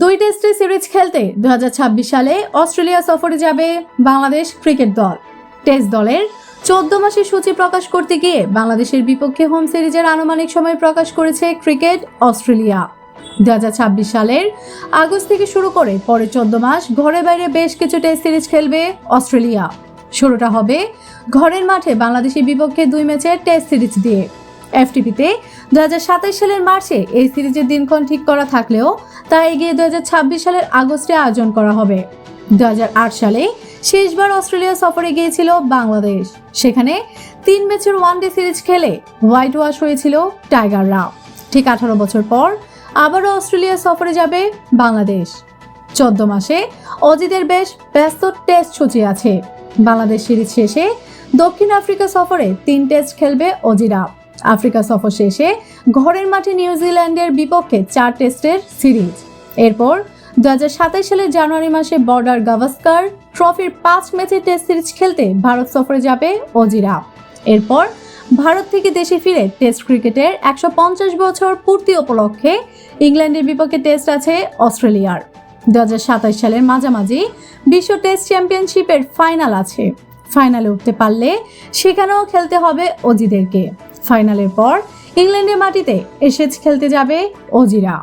দুই টেস্টের সিরিজ খেলতে দু হাজার ছাব্বিশ সালে অস্ট্রেলিয়া সফরে যাবে বাংলাদেশ ক্রিকেট দল। টেস্ট দলের চোদ্দ মাসের সূচি প্রকাশ করতে গিয়ে বাংলাদেশের বিপক্ষে হোম সিরিজের আনুমানিক সময় প্রকাশ করেছে ক্রিকেট অস্ট্রেলিয়া। দু হাজার ছাব্বিশ সালের আগস্ট থেকে শুরু করে পরে চোদ্দ মাস ঘরে বাইরে বেশ কিছু টেস্ট সিরিজ খেলবে অস্ট্রেলিয়া। শুরুটা হবে ঘরের মাঠে বাংলাদেশের বিপক্ষে দুই ম্যাচের টেস্ট সিরিজ দিয়ে। এফটিপিতে। দু হাজার সাতাশ সালের মার্চে এই সিরিজের দিনক্ষণ ঠিক করা থাকলেও তা এগিয়ে দুই হাজার ছাব্বিশ সালের আগস্টে আয়োজন করা হবে। দু হাজার আট সালে শেষবার অস্ট্রেলিয়া সফরে গিয়েছিল বাংলাদেশ। সেখানে তিন ম্যাচের ওয়ানডে সিরিজ খেলে হোয়াইট ওয়াশ হয়েছিল টাইগাররা ঠিক আঠারো বছর পর আবারও অস্ট্রেলিয়া সফরে যাবে বাংলাদেশ। চোদ্দ মাসে অজিদের বেশ ব্যস্ত টেস্ট সূচি আছে। বাংলাদেশ সিরিজ শেষে দক্ষিণ আফ্রিকা সফরে তিন টেস্ট খেলবে অজিরা আফ্রিকা সফর শেষে ঘরের মাঠে নিউজিল্যান্ডের বিপক্ষে চার টেস্টের সিরিজ। এরপর দু হাজার সাতাশ সালের জানুয়ারি মাসে বর্ডার গাভাস্কার ট্রফির পাঁচ ম্যাচের টেস্ট সিরিজ খেলতে ভারত সফরে যাবে অজিরা এরপর ভারত থেকে দেশে ফিরে টেস্ট ক্রিকেটের একশো পঞ্চাশ বছর পূর্তি উপলক্ষে ইংল্যান্ডের বিপক্ষে টেস্ট আছে অস্ট্রেলিয়ার। দু হাজার সাতাশ সালের মাঝামাঝি বিশ্ব টেস্ট চ্যাম্পিয়নশিপের ফাইনাল আছে। ফাইনালে উঠতে পারলে সেখানেও খেলতে হবে অজিদেরকে ফাইনালের পর ইংল্যান্ডের মাটিতে এসেজ খেলতে যাবে অজিরা